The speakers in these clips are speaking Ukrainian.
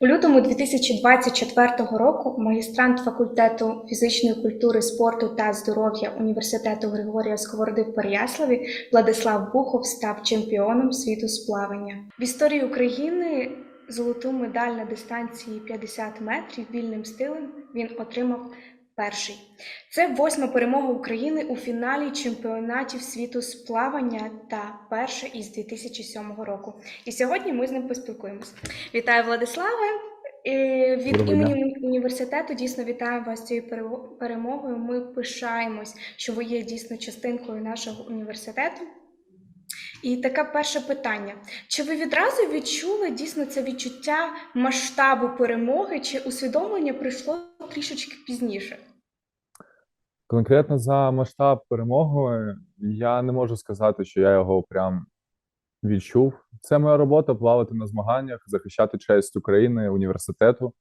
У лютому 2024 року магістрант факультету фізичної культури, спорту та здоров'я університету Григорія Сковороди в Переяславі Владислав Бухов став чемпіоном світу з плавання. В історії України золоту медаль на дистанції 50 метрів вільним стилем він отримав перший. Це восьма перемога України у фіналі чемпіонатів світу з плавання та перша із 2007 року. І сьогодні ми з ним поспілкуємось. Вітаю, Владиславе! Від імені університету дійсно вітаємо вас з цією перемогою. Ми пишаємось, що ви є дійсно частинкою нашого університету. І таке перше питання: чи ви відразу відчули дійсно це відчуття масштабу перемоги, чи усвідомлення прийшло трішечки пізніше? Конкретно за масштаб перемоги я не можу сказати, що я його прям відчув. Це моя робота плавати на змаганнях, захищати честь України, університету.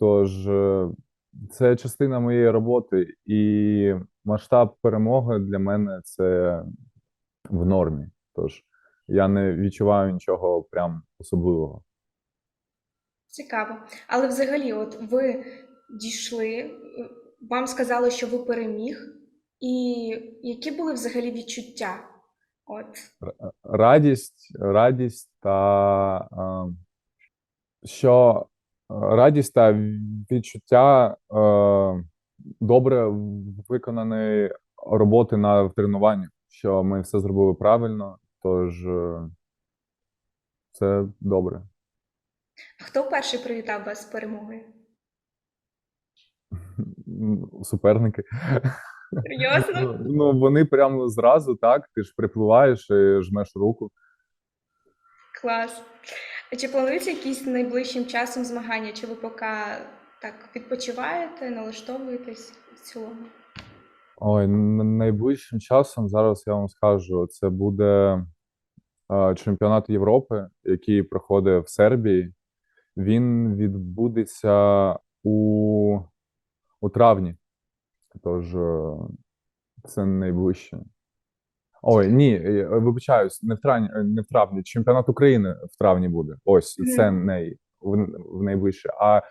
Тож е, це частина моєї роботи, і масштаб перемоги для мене це в нормі. Тож я не відчуваю нічого прям особливого. Цікаво. Але взагалі, от ви дійшли, е, вам сказали, що ви переміг, і які були взагалі відчуття? От радість, радість та е, що е, радість та відчуття е, добре виконаної роботи на тренуванні, що ми все зробили правильно, тож е, це добре. хто перший привітав вас з перемогою? Суперники. Серйозно? Ну, вони прямо зразу, так, ти ж припливаєш і жмеш руку. Клас. А Чи плануються якісь найближчим часом змагання? Чи ви поки так відпочиваєте, налаштовуєтесь в цілому? Ой, найближчим часом зараз я вам скажу, це буде чемпіонат Європи, який проходить в Сербії. Він відбудеться у, у травні. Тож е, це найближче. Ой, ні, е, вибачаюсь, не в травні, е, не в травні. Чемпіонат України в травні буде. Ось це най, в найближче. А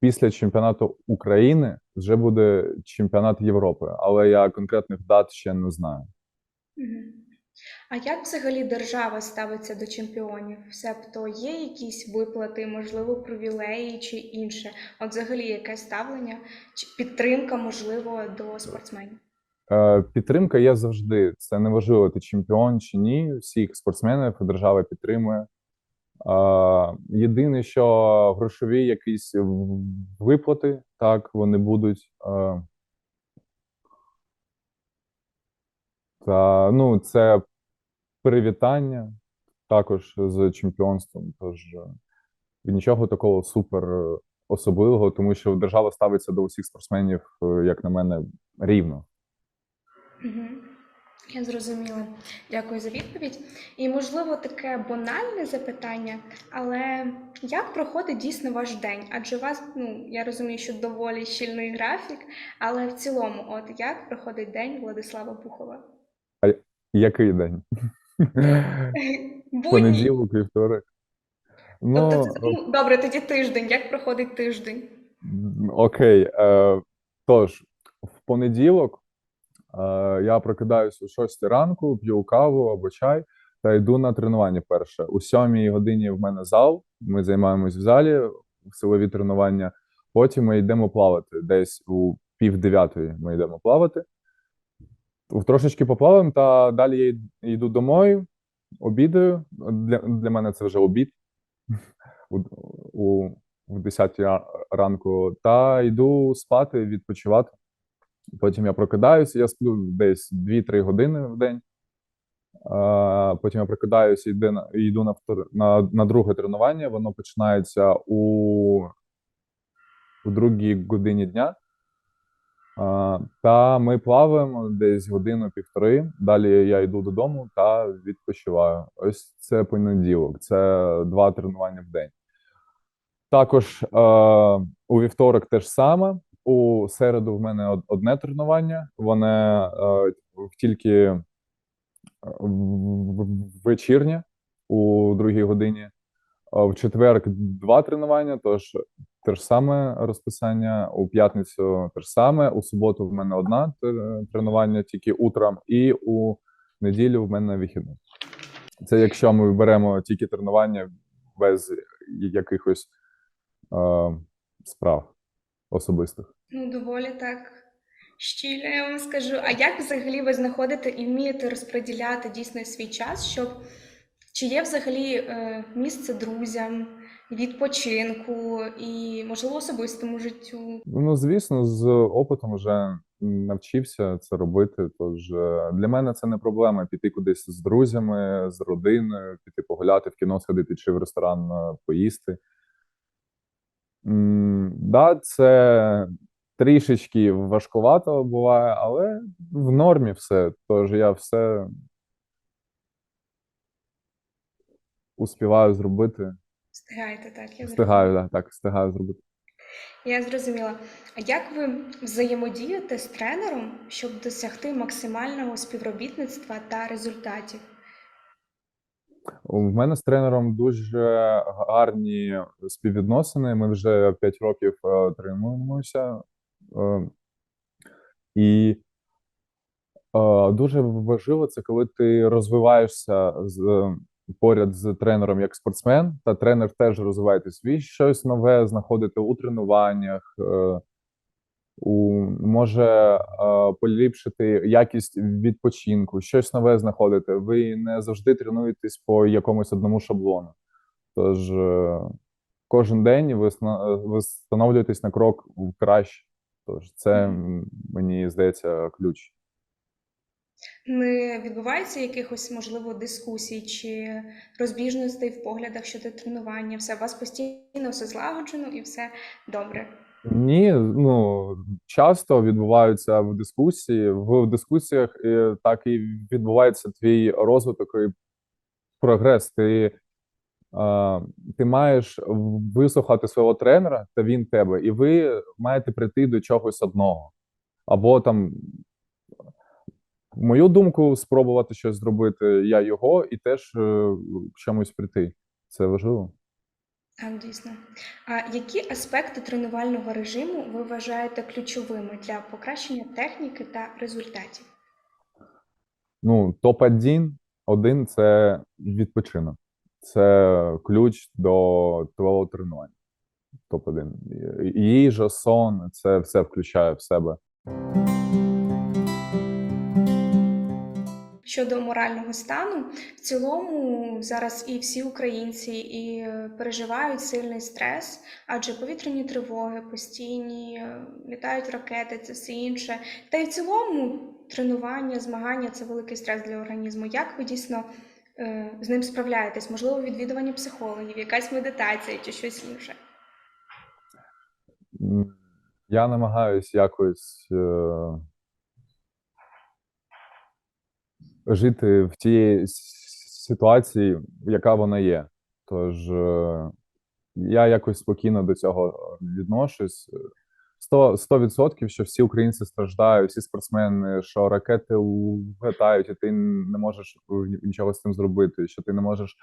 після чемпіонату України вже буде чемпіонат Європи, але я конкретних дат ще не знаю. А як взагалі держава ставиться до чемпіонів? Себто є якісь виплати, можливо, привілеї чи інше? От взагалі яке ставлення чи підтримка, можливо, до спортсменів? Е, підтримка є завжди. Це неважливо, ти чемпіон чи ні. Всіх спортсменів держава підтримує. Е, єдине, що грошові якісь виплати, так, вони будуть. Е, та, ну, це привітання також з чемпіонством. Тож е, нічого такого супер е, особливого, тому що держава ставиться до усіх спортсменів, е, як на мене, рівно. Мгм. Я зрозуміла. Дякую за відповідь. І, можливо, таке банальне запитання, але як проходить дійсно ваш день? Адже у вас, ну, я розумію, що доволі щільний графік, але в цілому, от як проходить день Владислава Бухова? Який день? Будній. Понеділок, вівторок. Ну, Тобто, це- ну, добре, тоді тиждень. Як проходить тиждень? окей. Е, тож, в понеділок е, я прокидаюсь о 6 ранку, п'ю каву або чай та йду на тренування перше. У 7 годині в мене зал. Ми займаємось в залі, в силові тренування. Потім ми йдемо плавати. Десь у пів дев'ятої ми йдемо плавати. Трошечки поплаваємо, та далі я йду домой, обідаю. Для, для мене це вже обід у, у, в 10 ра- ранку, та йду спати, відпочивати. Потім я прокидаюся, я сплю десь 2-3 години в день. Потім я прокидаюся, на, йду на, на, на друге тренування. Воно починається у, у другій годині дня. Та ми плаваємо десь годину-півтори. Далі я йду додому та відпочиваю. Ось це понеділок, це два тренування в день. Також е, у вівторок теж саме. У середу в мене одне тренування. Воно е, тільки е, вечірнє. у другій годині. В четвер два тренування, тож те ж саме розписання. У п'ятницю те ж саме. У суботу в мене одна тренування тільки утром, і у неділю в мене вихідний. Це якщо ми беремо тільки тренування без якихось е, справ особистих. Ну, доволі так щільно, я вам скажу. А як взагалі ви знаходите і вмієте розподіляти дійсно свій час, щоб чи є взагалі е, місце друзям, відпочинку і, можливо, особистому життю? Ну, звісно, з опитом вже навчився це робити. Тож е, для мене це не проблема піти кудись з друзями, з родиною, піти погуляти в кіно, сходити чи в ресторан е, поїсти. М, Да, це трішечки важкувато буває, але в нормі все. Тож я все успіваю зробити. Встигаєте, так? Я Встигаю, да, так, встигаю зробити. Я зрозуміла. А як ви взаємодієте з тренером, щоб досягти максимального співробітництва та результатів? У мене з тренером дуже гарні співвідносини. Ми вже 5 років е, тренуємося. Е, І е, дуже важливо це, коли ти розвиваєшся з, поряд з тренером як спортсмен, та тренер теж розвиваєте свій щось нове, знаходите у тренуваннях, е, у, може е, поліпшити якість відпочинку, щось нове знаходите. Ви не завжди тренуєтесь по якомусь одному шаблону. Тож е, кожен день ви, ви становлюєтесь на крок краще. Тож це мені здається ключ. Не відбувається якихось, можливо, дискусій чи розбіжностей в поглядах щодо тренування? Все, у вас постійно все злагоджено і все добре. Ні, ну часто відбуваються в дискусії. В дискусіях так і відбувається твій розвиток і прогрес. Ти, ти маєш вислухати свого тренера, та він тебе, і ви маєте прийти до чогось одного. Або там, мою думку, спробувати щось зробити, я його, і теж е, к чомусь прийти. Це важливо. Так, дійсно. А які аспекти тренувального режиму ви вважаєте ключовими для покращення техніки та результатів? Ну, топ-1 один це відпочинок. Це ключ до твого тренування. Топ-1. Їжа, сон, це все включає в себе. Щодо морального стану, в цілому зараз і всі українці і е, переживають сильний стрес, адже повітряні тривоги постійні, е, літають ракети, це все інше. Та й в цілому тренування, змагання це великий стрес для організму. Як ви дійсно е, з ним справляєтесь? Можливо, відвідування психологів, якась медитація чи щось інше? Я намагаюсь якось е, жити в тій ситуації, яка вона є. Тож е, я якось спокійно до цього відношусь. Сто- 100%, що всі українці страждають, всі спортсмени, що ракети влетають, і ти не можеш нічого з цим зробити, що ти не можеш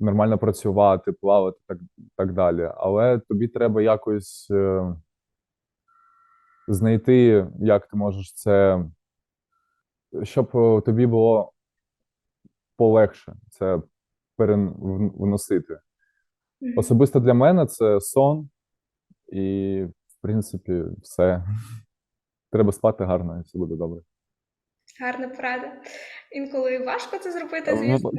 нормально працювати, плавати, так, так далі. Але тобі треба якось е, знайти, як ти можеш це, щоб е, тобі було полегше це переносити. Особисто для мене це сон, і, в принципі, все. Треба спати гарно, і все буде добре. Гарна порада. Інколи важко це зробити, звісно.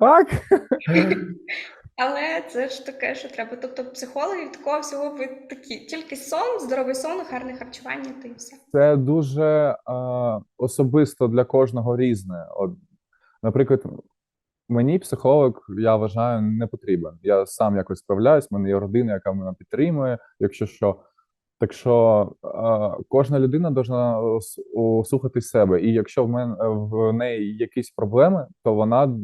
Так. Але це ж таке, що треба. Тобто, психологів такого всього ви такі. Тільки сон, здоровий сон, гарне харчування, то й все. Це дуже е, особисто для кожного різне. От, наприклад, мені психолог, я вважаю, не потрібен. Я сам якось справляюсь, в мене є родина, яка мене підтримує, якщо що. Так що е, кожна людина повинна слухати себе. І якщо в мене в неї якісь проблеми, то вона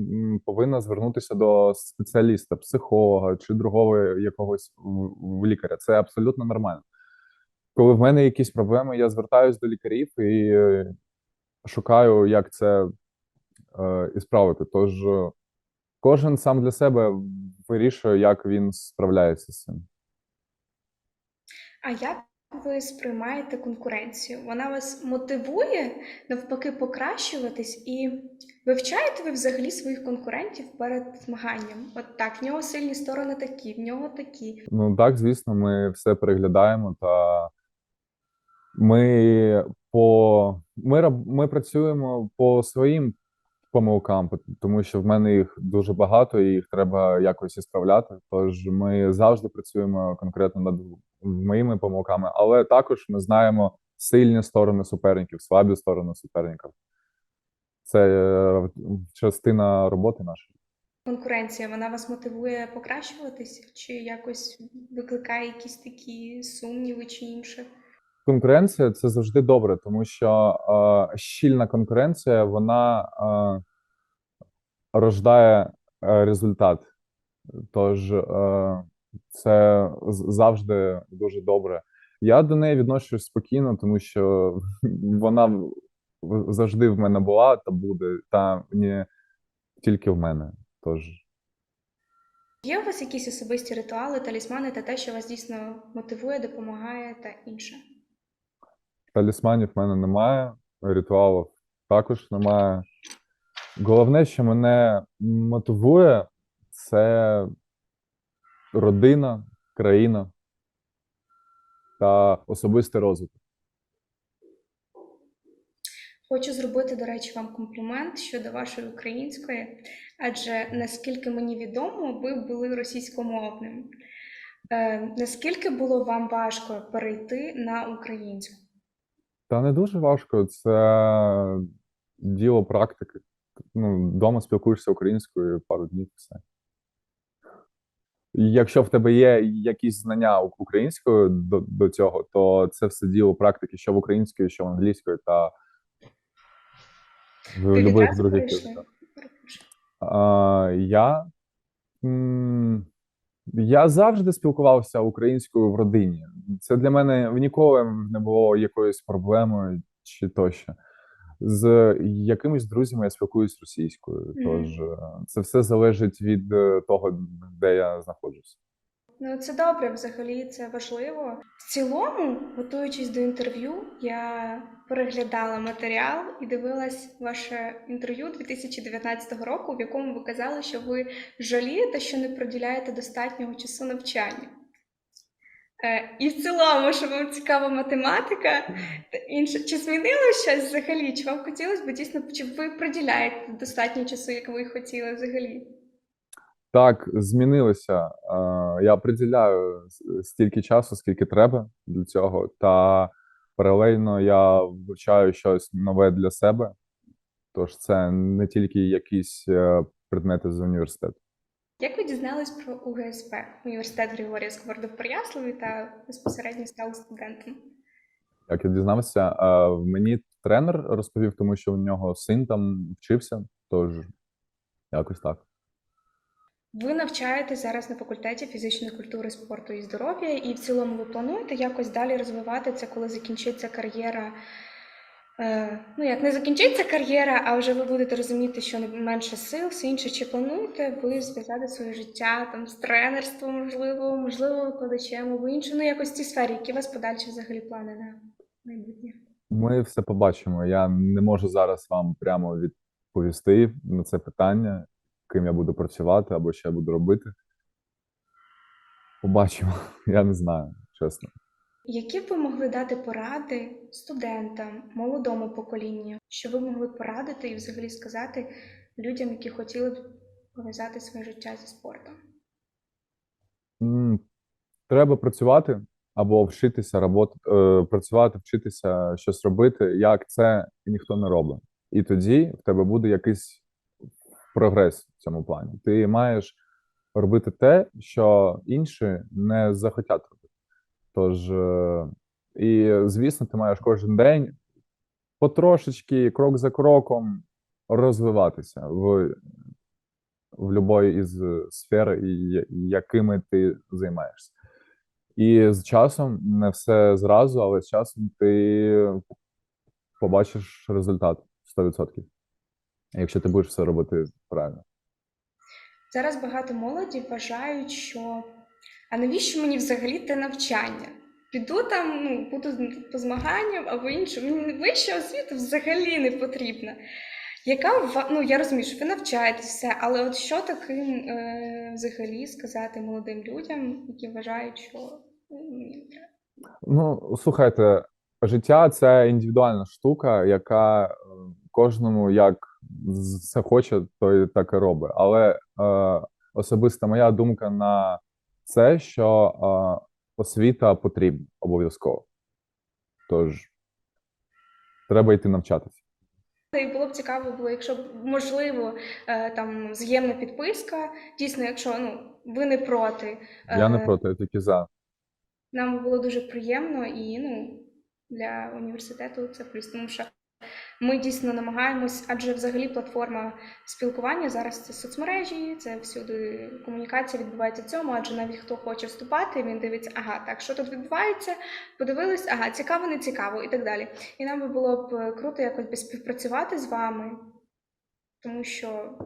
повинна звернутися до спеціаліста, психолога чи другого якогось лікаря. Це абсолютно нормально. Коли в мене якісь проблеми, я звертаюся до лікарів і е, шукаю, як це е, ісправити. Тож е, кожен сам для себе вирішує, як він справляється з цим. А як ви сприймаєте конкуренцію? Вона вас мотивує навпаки покращуватись і вивчаєте ви взагалі своїх конкурентів перед змаганням? От так, в нього сильні сторони такі, в нього такі. Ну так, звісно, ми все переглядаємо та ми по ми, ми працюємо по своїм помилкам, тому що в мене їх дуже багато, і їх треба якось ісправляти. Тож ми завжди працюємо конкретно над моїми помилками, але також ми знаємо сильні сторони суперників, слабі сторони суперників. Це е, частина роботи нашої. Конкуренція, вона вас мотивує покращуватись, чи якось викликає якісь такі сумніви чи інше? Конкуренція це завжди добре, тому що е, щільна конкуренція вона е, рождає е, результат. Тож е, це завжди дуже добре. Я до неї відношусь спокійно, тому що вона завжди в мене була та буде, та не тільки в мене. Тож Є у вас якісь особисті ритуали, талісмани та те, що вас дійсно мотивує, допомагає та інше? Талісманів в мене немає, ритуалів також немає. Головне, що мене мотивує, це родина, країна та особистий розвиток. Хочу зробити, до речі, вам комплімент щодо вашої української, адже наскільки мені відомо, ви були російськомовним. Е, наскільки було вам важко перейти на українську? Та не дуже важко, це діло практики. Ну, вдома спілкуєшся українською пару днів все. Якщо в тебе є якісь знання українською до, до цього, то це все діло практики, що в українською, що в англійською, та в будь-яких других. Я, м, я завжди спілкувався українською в родині. Це для мене ніколи не було якоюсь проблемою чи тощо. З якимись друзями я спілкуюсь російською. Тож це все залежить від е, того, де я знаходжусь. Ну, це добре, взагалі це важливо. В цілому, готуючись до інтерв'ю, я переглядала матеріал і дивилась ваше інтерв'ю 2019 року, в якому ви казали, що ви жалієте, що не приділяєте достатнього часу навчанню. Е, і в цілому, що вам цікава математика інше. Чи змінилося щось взагалі? Чи вам хотілося б дійсно, чи ви приділяєте достатньо часу, як ви хотіли взагалі? Так, змінилося. Я приділяю стільки часу, скільки треба для цього, та паралельно я вивчаю щось нове для себе. Тож це не тільки якісь е, предмети з університету. Як ви дізнались про УГСП, університет Григорія Сковороди в Переяславі та безпосередньо стали студентом? Як я дізнався, е, мені тренер розповів, тому що у нього син там вчився, тож якось так. Ви навчаєтесь зараз на факультеті фізичної культури, спорту і здоров'я, і в цілому ви плануєте якось далі розвивати це, коли закінчиться кар'єра. Е, ну, як не закінчиться кар'єра, а вже ви будете розуміти, що менше сил, все інше. Чи плануєте ви зв'язати своє життя там з тренерством, можливо, можливо, викладачем або іншим, ну якось в цій сфері, які у вас подальші взагалі плани на майбутнє? Ми все побачимо. Я не можу зараз вам прямо відповісти на це питання, ким я буду працювати або що я буду робити. Побачимо. Я не знаю, чесно. Які б ви могли дати поради студентам, молодому поколінню, що ви могли порадити і взагалі сказати людям, які хотіли б пов'язати своє життя зі спортом? Треба працювати або вчитися робот, е, працювати, вчитися щось робити, як це ніхто не робить. І тоді в тебе буде якийсь прогрес в цьому плані. Ти маєш робити те, що інші не захотять робити. Тож, е, і звісно, ти маєш кожен день потрошечки, крок за кроком розвиватися в, в будь-якій із сфер, якими ти займаєшся. І з часом, не все зразу, але з часом ти побачиш результат 100%. Якщо ти будеш все робити правильно. Зараз багато молоді вважають, що а навіщо мені взагалі те навчання? Піду там, ну, буду по змаганням або іншому. Мені вища освіта взагалі не потрібна. Яка ну я розумію, що ви навчаєтесь все, але от що таким е, взагалі сказати молодим людям, які вважають, що ну? Ну, слухайте, життя це індивідуальна штука, яка е, кожному як це хоче, той так і робить. Але е, особиста моя думка на це, що е, освіта потрібна обов'язково. Тож треба йти навчатися. Й було б цікаво, було, якщо б можливо е, там взаємна підписка. Дійсно, якщо ну ви не проти, Я не е, проти, я тільки за. нам було дуже приємно і ну для університету це плюс, тому що ми дійсно намагаємось, адже взагалі платформа спілкування зараз це соцмережі, це всюди комунікація відбувається в цьому, адже навіть хто хоче вступати, він дивиться, ага, так що тут відбувається, подивились, ага, цікаво, не цікаво, і так далі. І нам би було б е, круто якось би співпрацювати з вами, тому що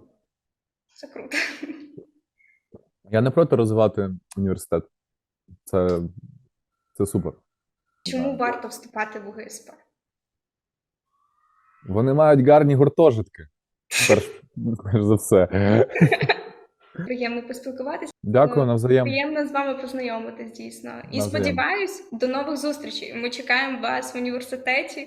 це круто. Я не проти розвивати університет. Це, це супер. Чому варто вступати в УГСП? Вони мають гарні гуртожитки. Перш, перш за все. Приємно поспілкуватися. Дякую навзаєм. Приємно з вами познайомитись, дійсно. І Навзаєм. сподіваюсь, до нових зустрічей. Ми чекаємо вас в університеті.